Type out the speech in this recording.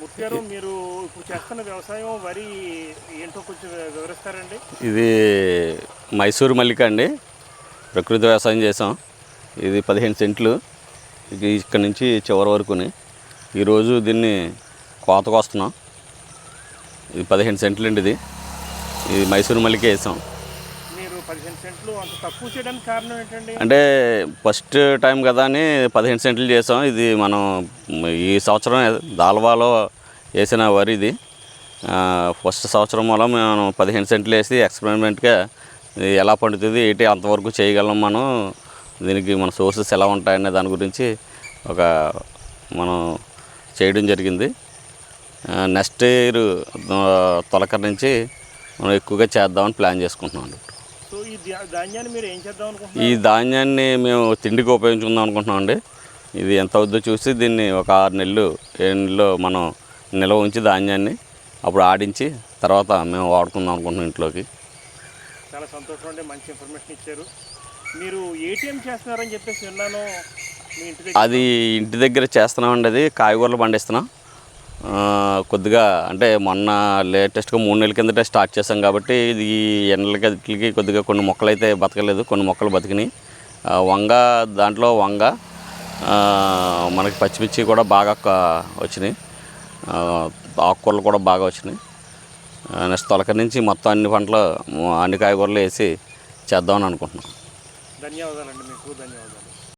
మూర్తి మీరు ఇప్పుడు చేస్తున్న వ్యవసాయం వరి ఏంటో కొంచెం వివరిస్తారండి. ఇది మైసూరు మల్లిక అండి. ప్రకృతి వ్యవసాయం చేసాం. ఇది పదిహేను సెంట్లు. ఇది ఇక్కడ నుంచి చివరి వరకుని. ఈరోజు దీన్ని కోతకు వస్తున్నాం ఇది పదిహేను సెంట్లు అండి ఇది. ఇది మైసూరు మల్లిక వేసాం. పదిహేను సెంట్లు అంత తక్కువ చేయడానికి కారణం ఏంటండి? అంటే ఫస్ట్ టైం కదా అని పదిహేను సెంట్లు చేసాం. ఇది మనం ఈ సంవత్సరం దాల్వాలో వేసిన వరి ఇది. ఫస్ట్ సంవత్సరం వల్ల మనం పదిహేను సెంట్లు వేసి ఎక్స్పెరిమెంట్గా ఎలా పండుతుంది ఏంటి అంతవరకు చేయగలం మనం దీనికి మన సోర్సెస్ ఎలా ఉంటాయనే దాని గురించి ఒక మనం చేయడం జరిగింది. నెక్స్ట్ ఇయర్ తొలకరి నుంచి మనం ఎక్కువగా చేద్దామని ప్లాన్ చేసుకుంటున్నాం సో ఈ ధాన్యాన్ని మీరు ఏం చేద్దాం ఈ అనుకుంటున్నారు ధాన్యాన్ని మేము తిండికి ఉపయోగించుకుందాం అనుకుంటున్నాం అండి. ఇది ఎంత అవుద్దో చూసి దీన్ని ఒక ఆరు నెలలు ఏడు నెలలు మనం నిల్వ ఉంచి ధాన్యాన్ని అప్పుడు ఆడించి తర్వాత మేము వాడుకుందాం అనుకుంటున్నాం ఇంట్లోకి. చాలా సంతోషం అండి మంచి ఇన్ఫర్మేషన్ ఇచ్చారు. మీరు ఏటీఎం చేస్తున్నారని చెప్పేసి విన్నాను మీ ఇంటి దగ్గర. అది ఇంటి దగ్గర చేస్తున్నామండి అది కాయగూరలు పండిస్తున్నాం. కొద్దిగా అంటే మొన్న లేటెస్ట్గా మూడు నెలల కిందటే స్టార్ట్ చేసాం కాబట్టి ఇది ఎండలకి కొద్దిగా కొన్ని మొక్కలు అయితే బతకలేదు కొన్ని మొక్కలు బతికినాయి. వంగ దాంట్లో వంగ మనకి పచ్చిమిర్చి కూడా బాగా వచ్చినాయి. ఆకుకూరలు కూడా బాగా వచ్చినాయి. నెక్స్ట్ తొలక నుంచి మొత్తం అన్ని పంటలు అన్ని కాయగూరలు వేసి చేద్దామని అనుకుంటున్నాం. ధన్యవాదాలండి మీకు ధన్యవాదాలు.